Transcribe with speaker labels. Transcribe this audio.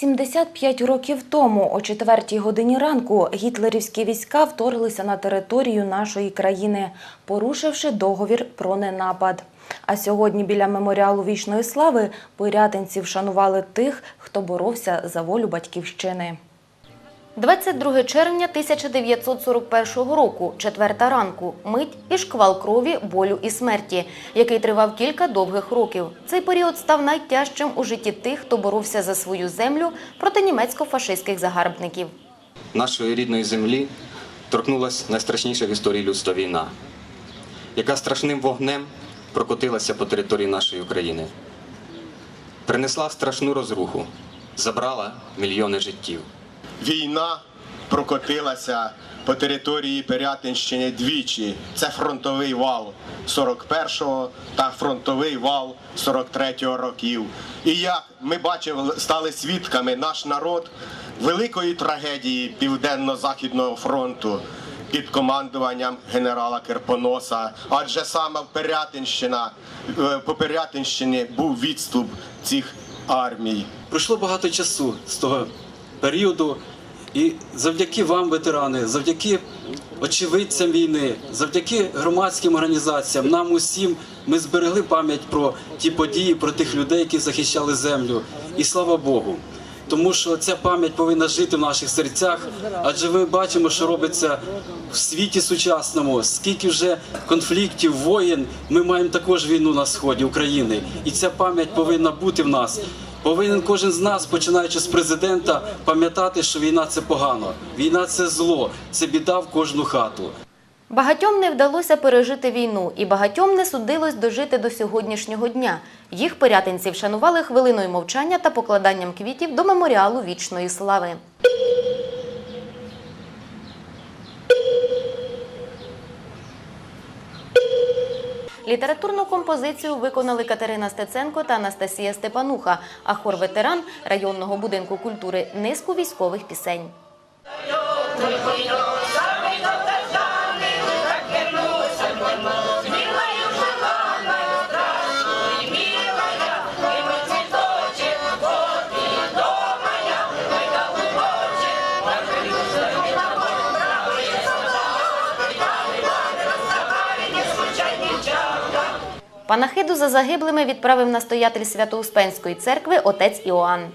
Speaker 1: 75 років тому, о 4 годині ранку, гітлерівські війська вторглися на територію нашої країни, порушивши договір про ненапад. А сьогодні біля меморіалу вічної слави пирятинці вшанували тих, хто боровся за волю батьківщини. 22 червня 1941 року, четверта ранку, мить і шквал крові, болю і смерті, який тривав кілька довгих років. Цей період став найтяжчим у житті тих, хто боровся за свою землю проти німецько-фашистських загарбників.
Speaker 2: нашої рідної землі торкнулася найстрашніша в історії людства війна, яка страшним вогнем прокотилася по території нашої України, принесла страшну розруху, забрала мільйони життів.
Speaker 3: Війна прокотилася по території Пирятинщини двічі. Це фронтовий вал 41-го та фронтовий вал 43-го років. І як ми бачили, стали свідками наш народ великої трагедії Південно-Західного фронту під командуванням генерала Керпоноса. Адже саме в Пирятинщина, е, по Пирятинщині був відступ цих армій.
Speaker 4: Пройшло багато часу з того періоду, і завдяки вам, ветерани, завдяки очевидцям війни, завдяки громадським організаціям, нам усім ми зберегли пам'ять про ті події, про тих людей, які захищали землю. І слава Богу. Тому що ця пам'ять повинна жити в наших серцях, адже ми бачимо, що робиться в світі сучасному, скільки вже конфліктів, воєн. Ми маємо також війну на сході України, і ця пам'ять повинна бути в нас. Повинен кожен з нас, починаючи з президента, пам'ятати, що війна це погано, війна це зло, це біда в кожну хату.
Speaker 1: Багатьом не вдалося пережити війну, і багатьом не судилось дожити до сьогоднішнього дня. Їх порятинці вшанували хвилиною мовчання та покладанням квітів до меморіалу вічної слави. Літературну композицію виконали Катерина Стеценко та Анастасія Степануха, а хор ветеран районного будинку культури низку військових пісень. Панахиду за загиблими відправив настоятель Свято-Успенської церкви отець Іоанн.